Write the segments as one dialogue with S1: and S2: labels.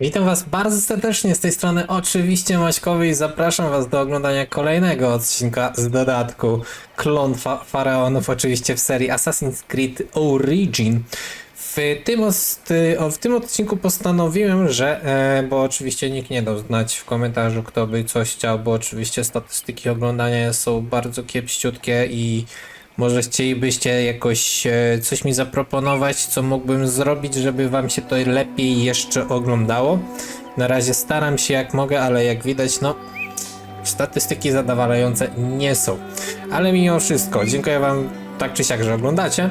S1: Witam Was bardzo serdecznie z tej strony oczywiście Maćkowy i zapraszam Was do oglądania kolejnego odcinka z dodatku Klątwa Faraonów oczywiście w serii Assassin's Creed Origin. W tym, w tym odcinku postanowiłem, że, e, bo oczywiście nikt nie dał znać w komentarzu kto by coś chciał, bo oczywiście statystyki oglądania są bardzo kiepściutkie i może chcielibyście jakoś e, coś mi zaproponować, co mógłbym zrobić, żeby wam się to lepiej jeszcze oglądało. Na razie staram się jak mogę, ale jak widać, no statystyki zadowalające nie są. Ale mimo wszystko, dziękuję wam tak czy siak, że oglądacie.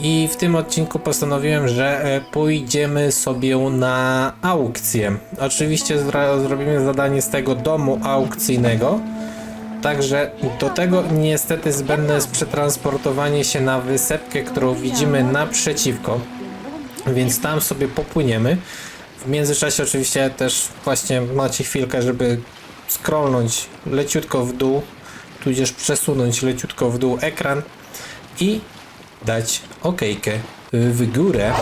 S1: I w tym odcinku postanowiłem, że e, pójdziemy sobie na aukcję. Oczywiście zrobimy zadanie z tego domu aukcyjnego. Także do tego niestety zbędne jest przetransportowanie się na wysepkę, którą widzimy naprzeciwko. Więc tam sobie popłyniemy. W międzyczasie oczywiście też właśnie macie chwilkę, żeby scrollnąć leciutko w dół, tudzież przesunąć leciutko w dół ekran i dać okejkę w górę.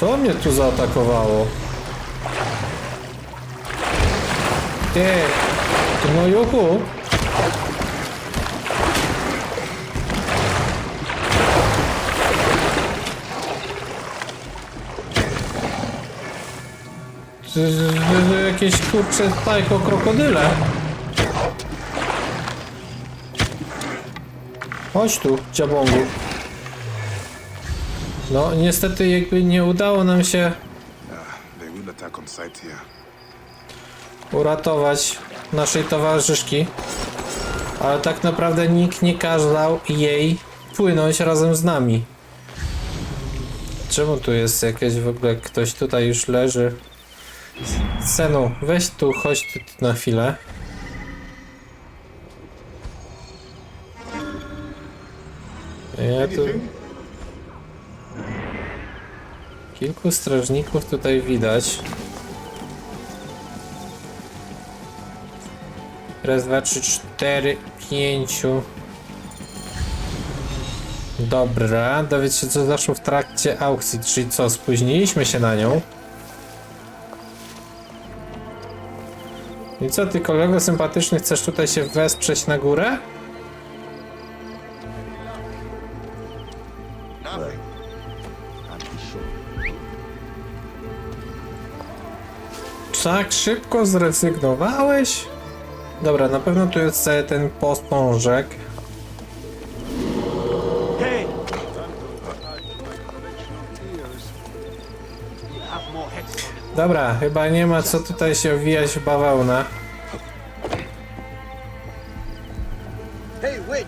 S1: Co mnie tu zaatakowało? Ty gnojuchu? To- to- to Jakieś kurcze tajko krokodyle. Chodź tu, dziabągu. No, niestety jakby nie udało nam się
S2: here.
S1: Uratować naszej towarzyszki. Ale tak naprawdę nikt nie kazał jej płynąć razem z nami. Czemu tu jest jakieś w ogóle ktoś tutaj już leży? Senu, weź tu, chodź tu na chwilę. Ja tu... Kilku strażników tutaj widać. Raz, dwa, trzy, cztery, pięciu. Dobra, dowiedz się co zaszło w trakcie aukcji, czyli co, spóźniliśmy się na nią. I co, ty kolego sympatyczny, chcesz tutaj się wesprzeć na górę? Tak szybko zrezygnowałeś? Dobra, na pewno tu jest ten posążek. Dobra, chyba nie ma co tutaj się owijać w bawełnę.
S3: Hey, wait!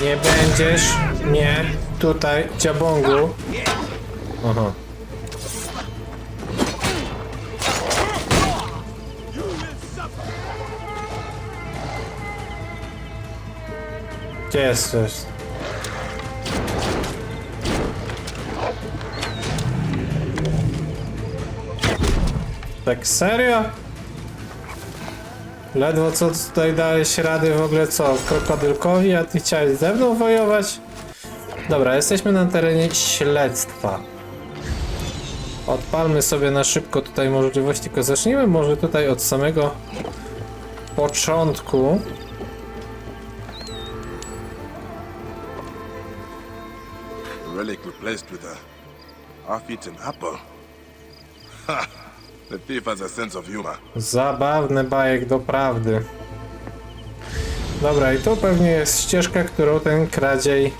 S1: Nie będziesz mnie tutaj, dziabągu. Aha. Gdzie jesteś? Tak serio? Ledwo co tutaj dałeś rady w ogóle co? Krokodylkowi, a ty chciałeś ze mną wojować? Dobra, jesteśmy na terenie śledztwa. Odpalmy sobie na szybko tutaj możliwość, tylko zacznijmy może tutaj od samego początku.
S2: Relic replaced with a half-eaten apple. The thief has a sense of humor.
S1: Zabawny bajek do prawdy. Dobra, i tu pewnie jest ścieżka, którą ten kradziej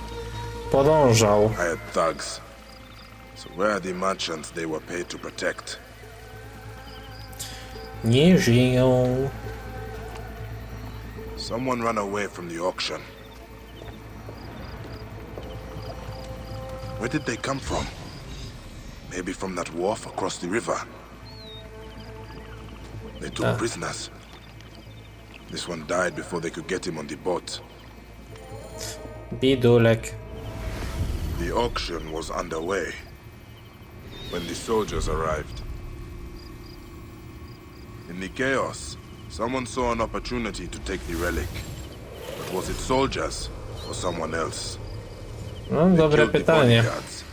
S1: podążał.
S2: Hired thugs. So where are the merchants they were paid to protect?
S1: Nie żyją.
S2: Someone ran away from the auction. Where did they come from? Maybe from that wharf across the river. They took
S1: Ah.
S2: prisoners. This one died before they could get him on the boat.
S1: Bidulek.
S2: The auction was underway when the soldiers arrived. In the chaos, someone saw an opportunity to take the relic. But was it soldiers or someone else?
S1: No,
S2: They
S1: dobre
S2: killed the
S1: pytanie.
S2: bodyguards,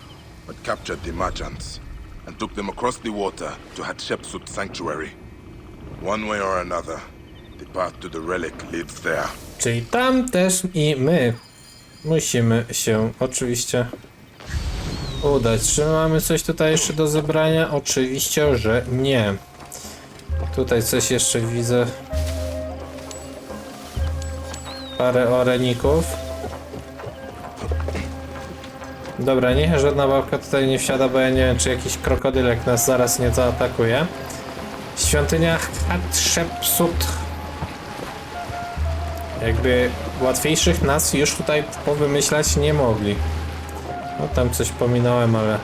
S2: but captured the merchants and took them across the water to Hatshepsut Sanctuary. One way or another, the path to the relic leads there.
S1: Czyli tam też i my musimy się oczywiście udać. Czy mamy coś tutaj jeszcze do zebrania? Oczywiście, że nie. Tutaj coś jeszcze widzę. Parę oreników. Dobra, niech żadna babka tutaj nie wsiada, bo ja nie wiem, czy jakiś krokodylek nas zaraz nie zaatakuje. Świątynia Hatshepsut jakby łatwiejszych nazw już tutaj powymyślać nie mogli. No tam coś pominąłem, ale...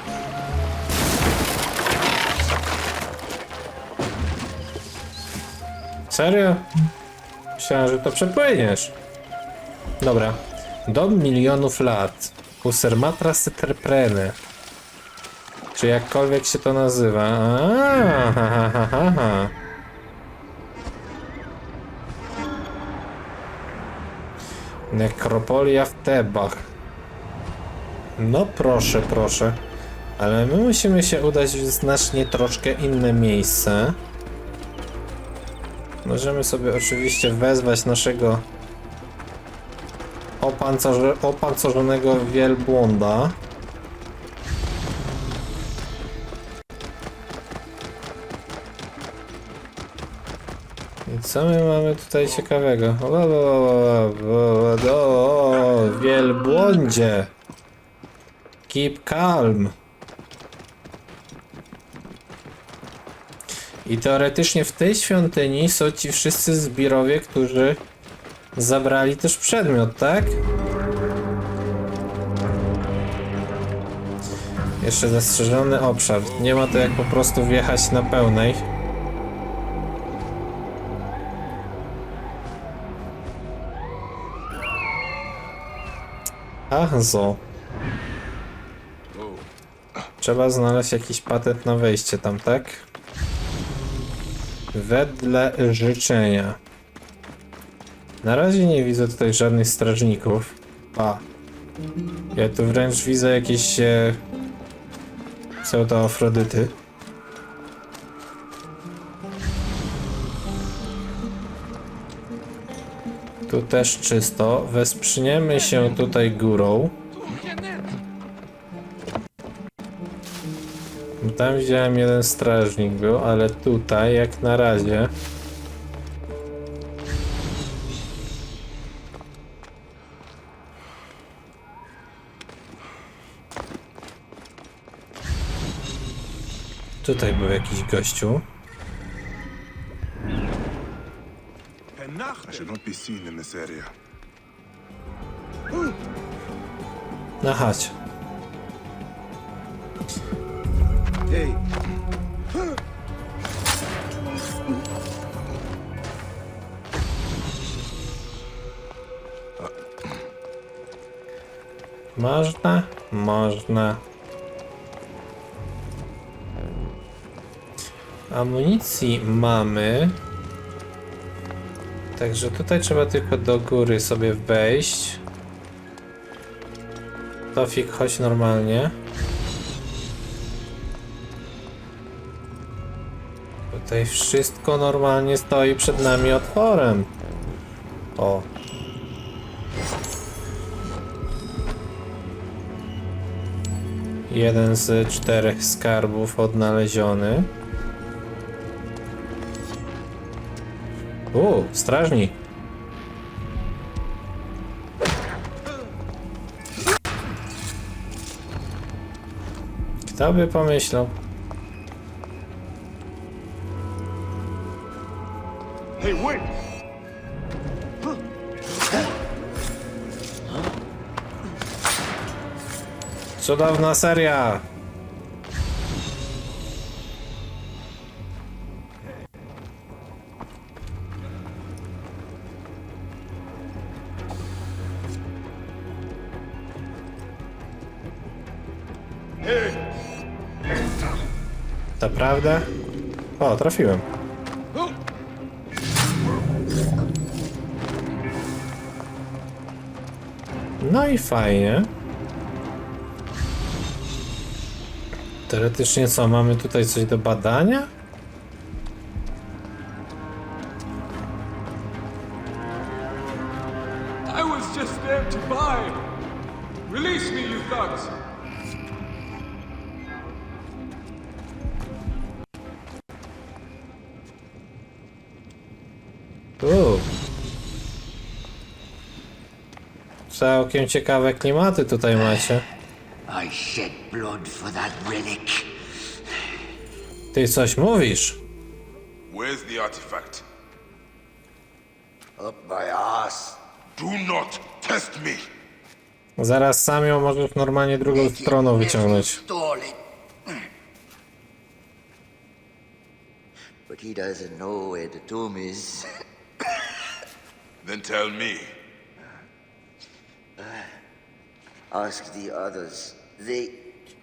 S1: Serio? Myślałem, że to przepłyniesz. Dobra. Dom milionów lat. Usermatra Seterprene. Czy jakkolwiek się to nazywa. A, ha, ha, ha, ha. Nekropolia w Tebach. No proszę, proszę. Ale my musimy się udać w znacznie troszkę inne miejsce. Możemy sobie oczywiście wezwać naszego opancerzonego wielbłąda. Co my mamy tutaj ciekawego? O, o, o, o, o, o, wielbłądzie! Keep calm. I teoretycznie w tej świątyni są ci wszyscy zbirowie, którzy zabrali też przedmiot, tak? Jeszcze zastrzeżony obszar. Nie ma to jak po prostu wjechać na pełnej. Ach, zo. Trzeba znaleźć jakiś patent na wejście tam, tak? Wedle życzenia. Na razie nie widzę tutaj żadnych strażników. A. Ja tu wręcz widzę jakieś e, pseudo-afrodyty. Tu też czysto. Wesprzniemy się tutaj górą. Tam widziałem jeden strażnik był, ale tutaj jak na razie Tutaj był jakiś gościu.
S2: Should not be seen in this area.
S1: No chodź.
S3: Hey,
S1: Można? Można. Amunicji mamy. Także tutaj trzeba tylko do góry sobie wejść. Tofik, chodź normalnie. Tutaj wszystko normalnie stoi przed nami otworem. O, Jeden z czterech skarbów odnaleziony. U, strażnik. Kto by pomyślał?
S3: hey, wait!
S1: Cudowna seria! Naprawdę? O, trafiłem. No i fajnie. Teoretycznie co, mamy tutaj coś do badania? Całkiem ciekawe klimaty tutaj macie.
S4: I shed blood for that relic.
S1: Ty coś mówisz?
S2: Where's the artifact?
S4: Up my ass.
S2: Do not test me!
S1: Zaraz sam ją możesz normalnie drugą stroną wyciągnąć.
S4: But he doesn't know where the tomb is.
S2: Then tell me.
S4: Ask the others. They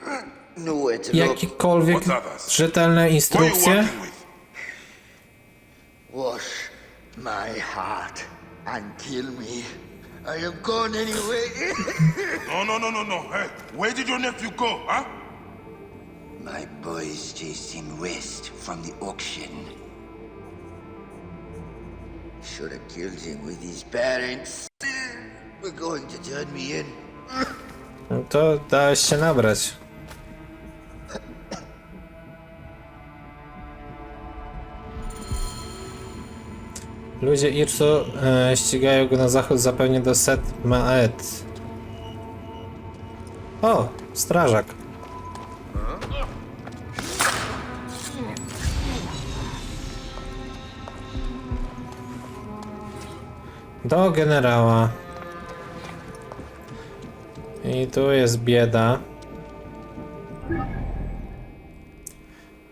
S4: know where to look.
S1: Jakiekolwiek rzetelne
S2: Who are you
S1: instrukcje?
S2: working with?
S4: Wash my heart and kill me. I am gone anyway.
S2: No, no, no, no, no. Hey, where did your nephew go, huh?
S4: my boys chased him west from the auction. Should have killed him with his parents. We're going to turn me in.
S1: No to dałeś się nabrać. Ludzie Irsu e, ścigają go na zachód zapewnie do Set Maet. O, strażak. Do generała. I tu jest bieda.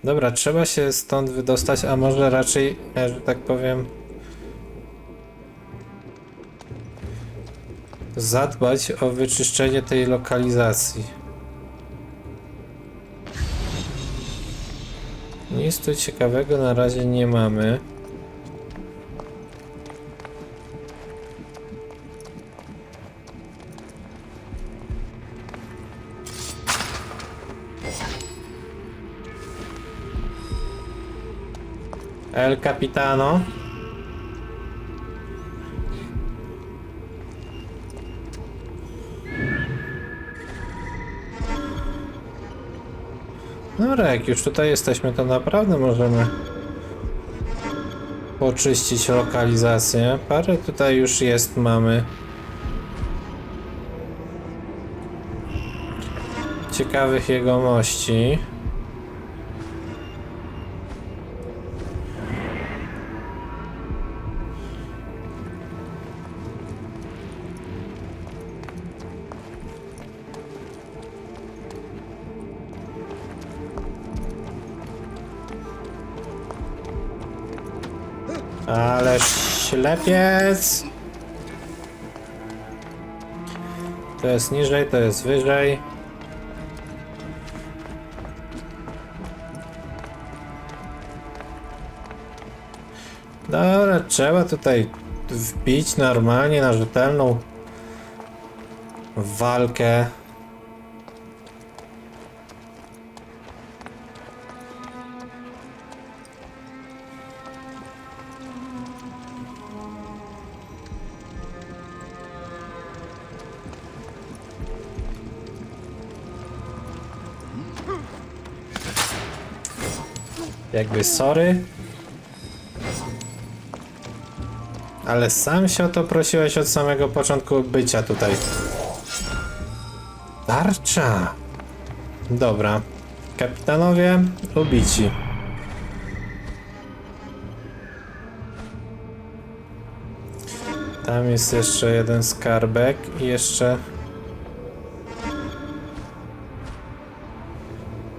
S1: Dobra, trzeba się stąd wydostać, a może raczej, e, że tak powiem, zadbać o wyczyszczenie tej lokalizacji. Nic tu ciekawego na razie nie mamy. El Capitano. Dobra, jak już tutaj jesteśmy, to naprawdę możemy poczyścić lokalizację. Parę tutaj już jest, mamy. Ciekawych jegomości. Ależ ślepiec! To jest niżej, to jest wyżej. Dobra, trzeba tutaj wbić normalnie na rzetelną walkę. Jakby sorry. Ale sam się o to prosiłeś od samego początku bycia tutaj. Tarcza. Dobra. Kapitanowie ubici. Tam jest jeszcze jeden skarbek i jeszcze...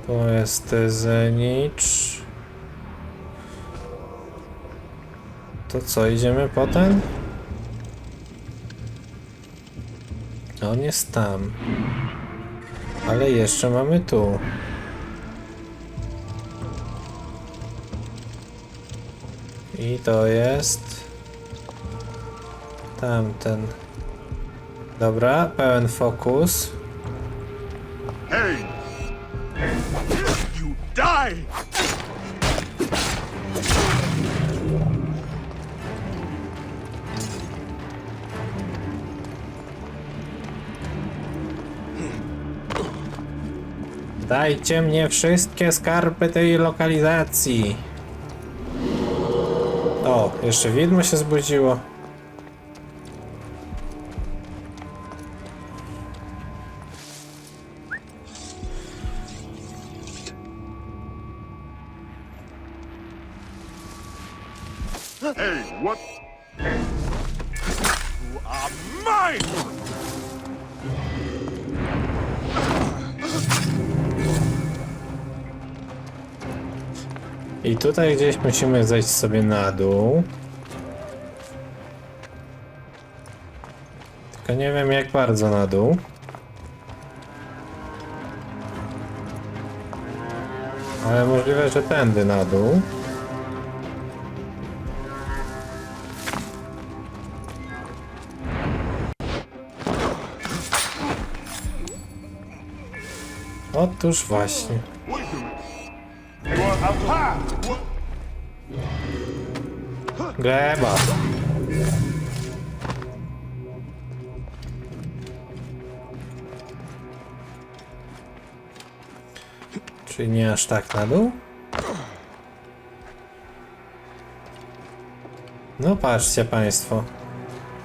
S1: Tu jest Zenicz. To co, idziemy potem? On jest tam. Ale jeszcze mamy tu. I to jest tamten. Dobra, pełen fokus.
S3: Hey!
S1: Dajcie mnie wszystkie skarby tej lokalizacji. O, jeszcze widmo się zbudziło.
S3: Hey, what? You are mine!
S1: I tutaj gdzieś musimy zejść sobie na dół. Tylko nie wiem jak bardzo na dół. Ale możliwe, że tędy na dół. Otóż właśnie. Gleba. Czyli nie aż tak na dół? No patrzcie państwo.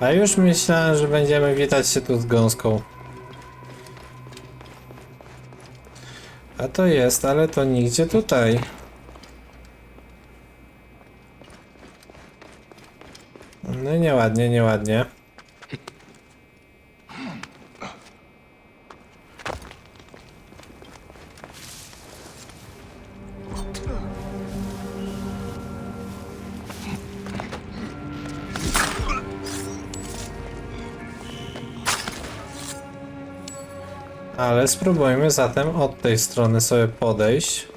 S1: A już myślałem, że będziemy witać się tu z gąską. A to jest, ale to nigdzie tutaj. No nieładnie, nieładnie. Ale spróbujmy zatem od tej strony sobie podejść.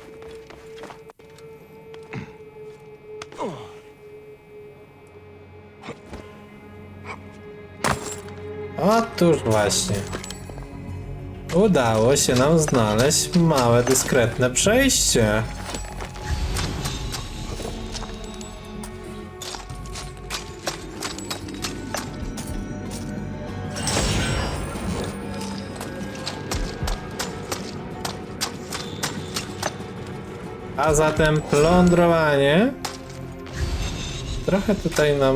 S1: Otóż właśnie. Udało się nam znaleźć małe, dyskretne przejście. A zatem plądrowanie. Trochę tutaj nam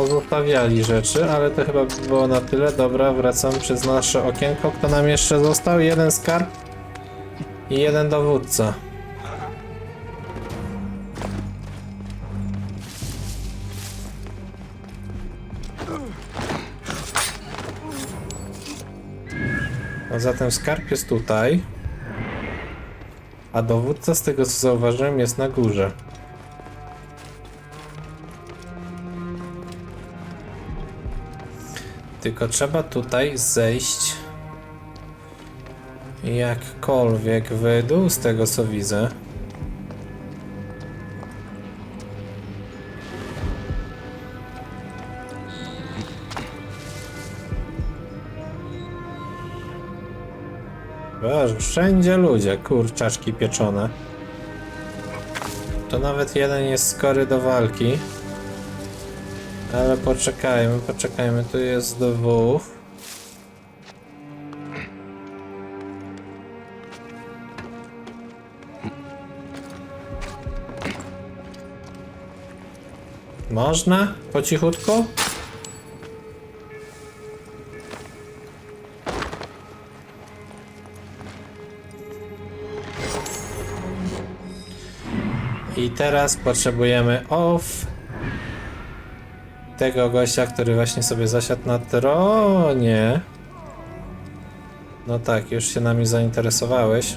S1: pozostawiali rzeczy, ale to chyba by było na tyle. Dobra, wracam przez nasze okienko. Kto nam jeszcze został? Jeden skarb i jeden dowódca. A zatem skarb jest tutaj. A dowódca, z tego co zauważyłem, jest na górze. Tylko trzeba tutaj zejść jakkolwiek w dół z tego co widzę. Boże, wszędzie ludzie, kurczaczki pieczone. To nawet jeden jest skory do walki. Ale poczekajmy, poczekajmy, tu jest dwóch. Można? Po cichutku? I teraz potrzebujemy off tego gościa, który właśnie sobie zasiadł na tronie. No tak, już się nami zainteresowałeś.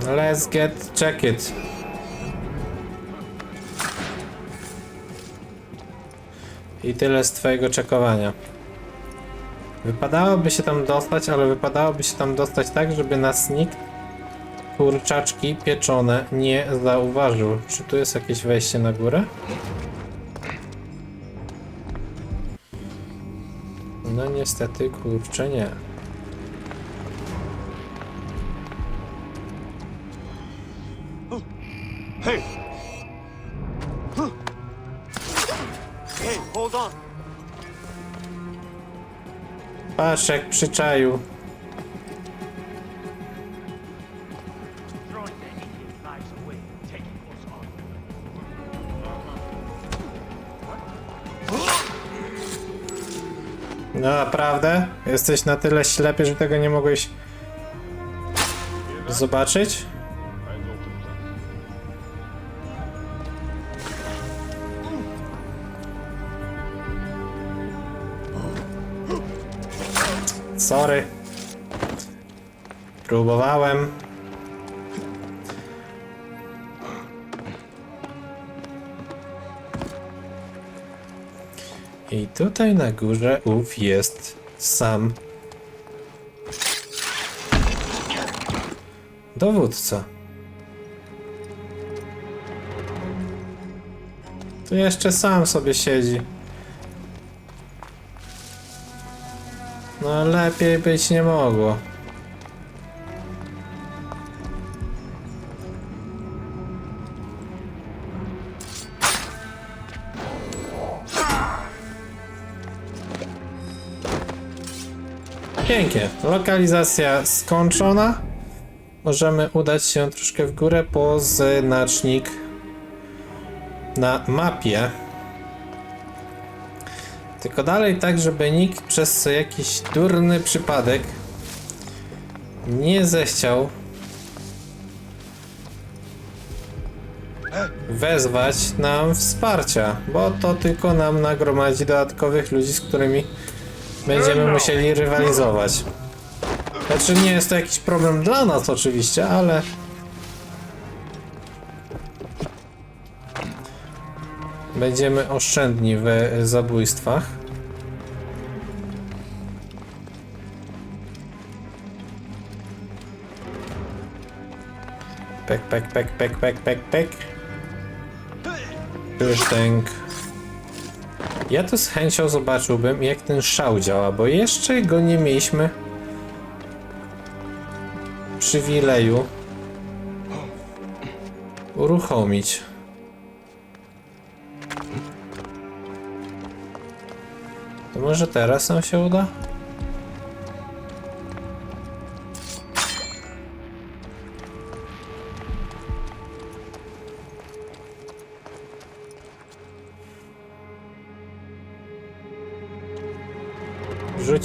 S1: Let's get check it. I tyle z twojego czekowania. Wypadałoby się tam dostać, ale wypadałoby się tam dostać tak, żeby nas nikt kurczaczki pieczone nie zauważył. Czy tu jest jakieś wejście na górę? No niestety, kurczę nie.
S3: Hey, hold on!
S1: Patrz jak przyczaił. Naprawdę? Jesteś na tyle ślepy, że tego nie mogłeś zobaczyć? Sorry. Próbowałem. I tutaj na górze ów jest sam dowódca. Tu jeszcze sam sobie siedzi. No lepiej być nie mogło. Pięknie. Lokalizacja skończona. Możemy udać się troszkę w górę po znacznik na mapie. Tylko dalej tak, żeby nikt przez jakiś durny przypadek nie zechciał wezwać nam wsparcia, bo to tylko nam nagromadzi dodatkowych ludzi, z którymi będziemy musieli rywalizować. Znaczy nie jest to jakiś problem dla nas oczywiście, ale będziemy oszczędni w zabójstwach. Pek, pek, pek, pek, pek, pek, pek. Pysztęk. Ja tu z chęcią zobaczyłbym, jak ten szał działa, bo jeszcze go nie mieliśmy przywileju uruchomić. To może teraz nam się uda?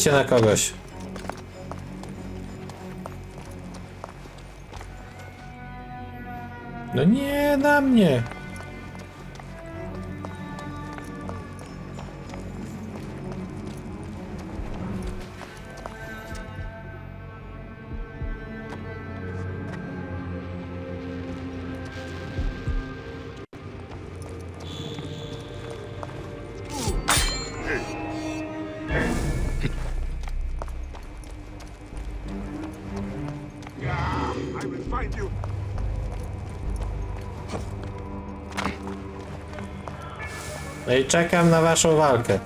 S1: Rzućcie na kogoś. No nie, na mnie.
S3: I
S1: czekam na waszą walkę.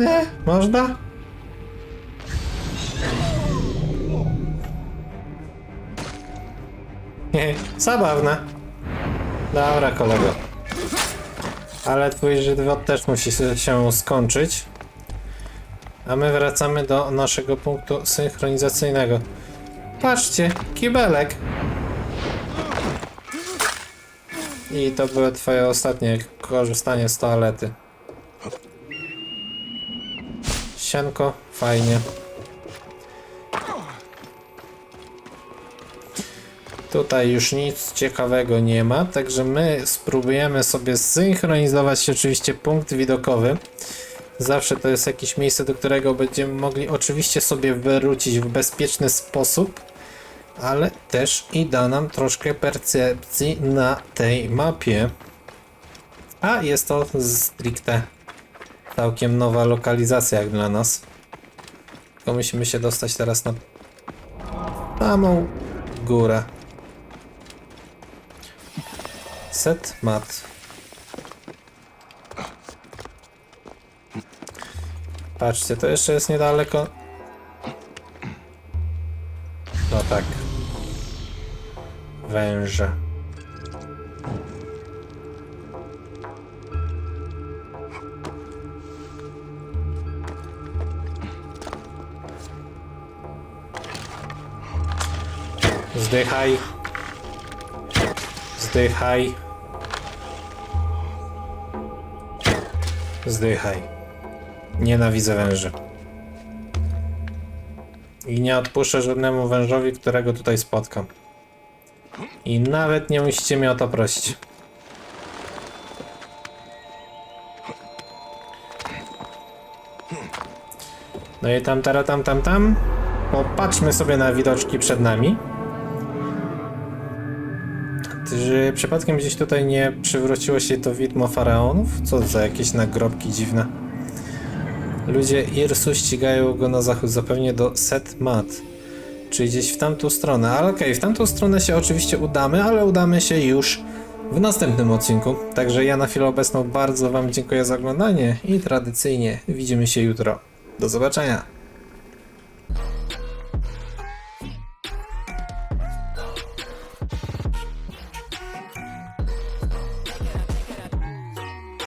S1: E, można? Zabawne. Dobra, kolego. Ale twój żywot też musi się skończyć. A my wracamy do naszego punktu synchronizacyjnego. Patrzcie, kibelek. I to było twoje ostatnie korzystanie z toalety. Sianko, fajnie. Tutaj już nic ciekawego nie ma, także my spróbujemy sobie zsynchronizować oczywiście punkt widokowy. Zawsze to jest jakieś miejsce, do którego będziemy mogli oczywiście sobie wrócić w bezpieczny sposób, ale też i da nam troszkę percepcji na tej mapie. A jest to stricte całkiem nowa lokalizacja jak dla nas. Tylko musimy się dostać teraz na samą górę. Set mat. Patrzcie, to jeszcze jest niedaleko. No tak. Węże. Zdychaj. Zdychaj. Zdychaj. Nienawidzę węży. I nie odpuszczę żadnemu wężowi, którego tutaj spotkam. I nawet nie musicie mnie o to prosić. No i tam, tara, tam, tam, tam. Popatrzmy sobie na widoczki przed nami. Czy przypadkiem gdzieś tutaj nie przywróciło się to widmo faraonów? Co za jakieś nagrobki dziwne. Ludzie Irsu ścigają go na zachód, zapewnie do Set Mat. Czyli gdzieś w tamtą stronę. Ale okej, w tamtą stronę się oczywiście udamy, ale udamy się już w następnym odcinku. Także ja na chwilę obecną bardzo Wam dziękuję za oglądanie i tradycyjnie widzimy się jutro. Do zobaczenia.